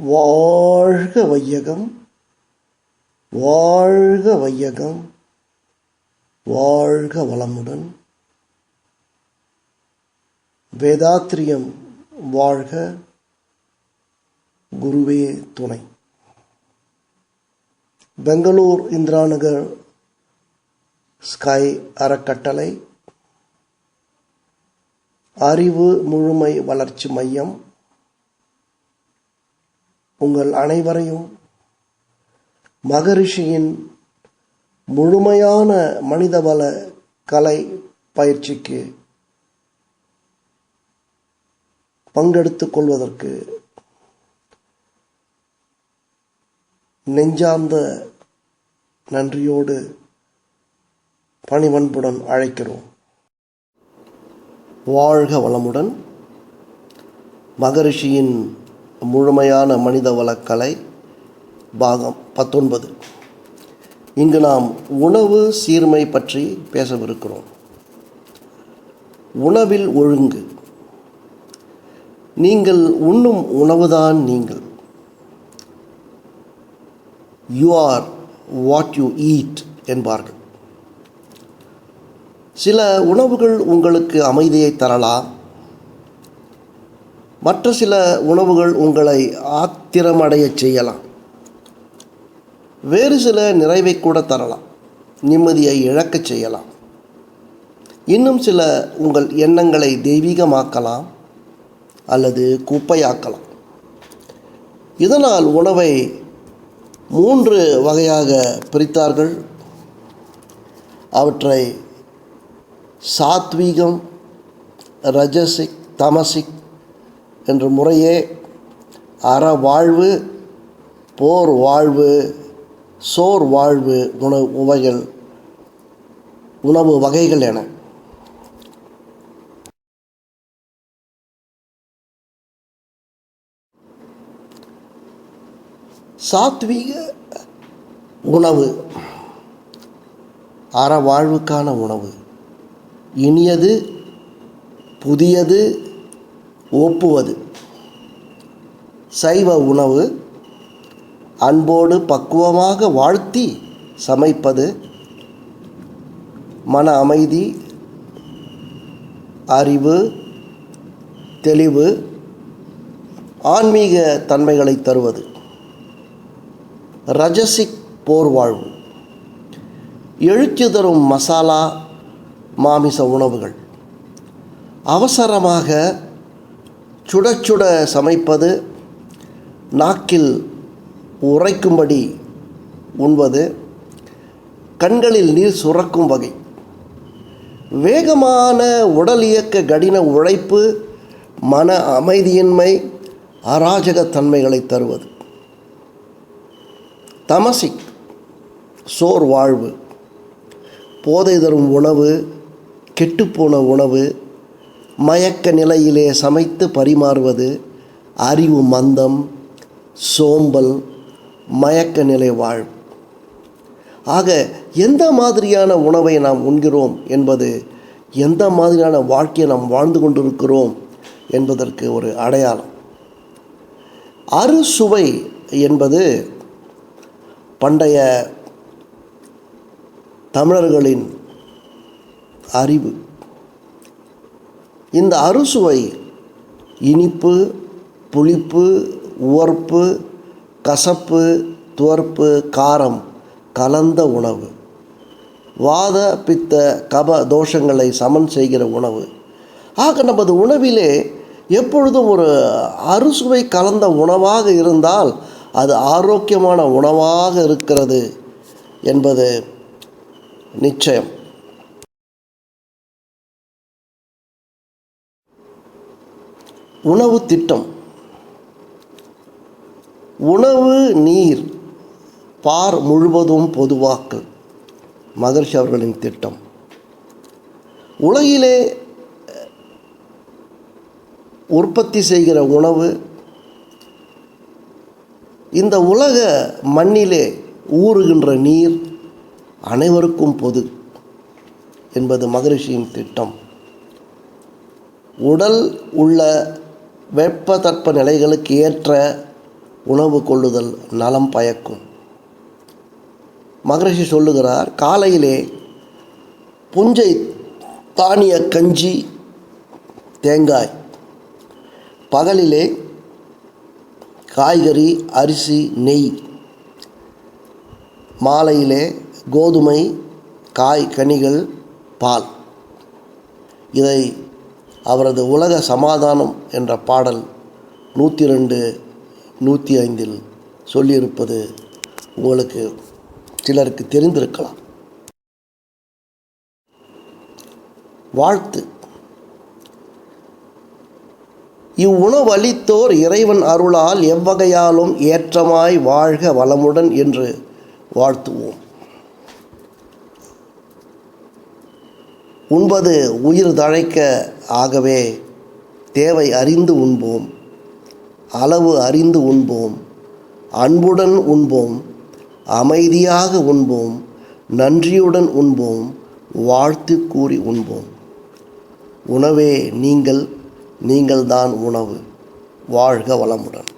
வாழ்க வையகம் வாழ்க வையகம் வாழ்க வளமுடன். வேதாத்திரியம் வாழ்க குருவே துணை. பெங்களூர் இந்திராநகர் ஸ்கை அறக்கட்டளை. அறிவு முழுமை வளர்ச்சி மையம். உங்கள் அனைவரையும் மகரிஷியின் முழுமையான மனிதவள கலை பயிற்சிக்கு பங்கெடுத்துக் கொள்வதற்கு நெஞ்சார்ந்த நன்றியோடு பணிவன்புடன் அழைக்கிறோம். வாழ்க வளமுடன். மகரிஷியின் முழுமையான மனித வளக்கலை பாகம் பத்தொன்பது. இங்கு நாம் உணவு சீர்மை பற்றி பேசவிருக்கிறோம். உணவில் ஒழுங்கு. நீங்கள் உண்ணும் உணவுதான் நீங்கள். You are what you eat என்பார்கள். சில உணவுகள் உங்களுக்கு அமைதியை தரலாம் மற்ற சில உணவுகள் உங்களை ஆத்திரமடையச் செய்யலாம். வேறு சில நிறைவை கூட தரலாம். நிம்மதியை இழக்கச் செய்யலாம். இன்னும் சில உங்கள் எண்ணங்களை தெய்வீகமாக்கலாம் அல்லது குப்பையாக்கலாம். இதனால் உணவை மூன்று வகையாக பிரித்தார்கள். அவற்றை சாத்வீகம் ரஜசிக் தமசிக் என்ற முறையே அறவாழ்வு போர் வாழ்வு சோர் வாழ்வு உணவு உவைகள் உணவு வகைகள் என. சாத்வீக உணவு அறவாழ்வுக்கான உணவு. இனியது புதியது ஒப்புவது. சைவ உணவு அன்போடு பக்குவமாக வாழ்த்தி சமைப்பது மன அமைதி அறிவு தெளிவு ஆன்மீக தன்மைகளை தருவது. ரஜசிக் போர் வாழ்வு. எழுச்சி தரும் மசாலா மாமிச உணவுகள். அவசரமாக சுட சுட சமைப்பது நாக்கில் உரைக்கும்படி உண்பது. கண்களில் நீர் சுரக்கும் வகை. வேகமான உடல் இயக்க கடின உழைப்பு மன அமைதியின்மை அராஜகத்தன்மைகளை தருவது. தமசிக் சோர் வாழ்வு போதை தரும் உணவு கெட்டுப்போன உணவு மயக்க நிலையிலே சமைத்து பரிமாறுவது அறிவு மந்தம் சோம்பல் மயக்க நிலை வாழ்வு. ஆக எந்த மாதிரியான உணவை நாம் உண்கிறோம் என்பது எந்த மாதிரியான வாழ்க்கையை நாம் வாழ்ந்து கொண்டிருக்கிறோம் என்பதற்கு ஒரு அடையாளம். அறுசுவை என்பது பண்டைய தமிழர்களின் அறிவு. இந்த அறுசுவை இனிப்பு புளிப்பு உவர்ப்பு கசப்பு துவர்ப்பு காரம் கலந்த உணவு. வாத பித்த கப தோஷங்களை சமன் செய்கிற உணவு. ஆக நமது உணவிலே எப்பொழுதும் ஒரு அறுசுவை கலந்த உணவாக இருந்தால் அது ஆரோக்கியமான உணவாக இருக்கிறது என்பது நிச்சயம். உணவு திட்டம். உணவு நீர் பார் முழுவதும் பொதுவாக்கல் மகர்ஷி அவர்களின் திட்டம். உலகிலே உற்பத்தி செய்கிற உணவு இந்த உலக மண்ணிலே ஊறுகின்ற நீர் அனைவருக்கும் பொது என்பது மகரிஷியின் திட்டம். உடல் உள்ள வெப்ப தட்ப நிலைகளுக்கு ஏற்ற உணவு கொள்ளுதல் நலம் பயக்கும். மகரிஷி சொல்லுகிறார் காலையிலே புஞ்சை தானிய கஞ்சி தேங்காய். பகலிலே காய்கறி அரிசி நெய். மாலையிலே கோதுமை காய் கனிகள் பால். இதை அவரது உலக சமாதானம் என்ற பாடல் நூற்றி ரெண்டு நூற்றி ஐந்தில் சொல்லியிருப்பது உங்களுக்கு சிலருக்கு தெரிந்திருக்கலாம். வாழ்த்து. இவ்வுணவளித்தோர் இறைவன் அருளால் எவ்வகையாலும் ஏற்றமாய் வாழ்க வளமுடன் என்று வாழ்த்துவோம். உண்பது உயிர் தழைக்க ஆகவே தேவை அறிந்து உண்போம் அளவு அறிந்து உண்போம் அன்புடன் உண்போம் அமைதியாக உண்போம் நன்றியுடன் உண்போம் வாழ்த்து கூறி உண்போம். உணவே நீங்கள் நீங்கள்தான் உணவு. வாழ்க வளமுடன்.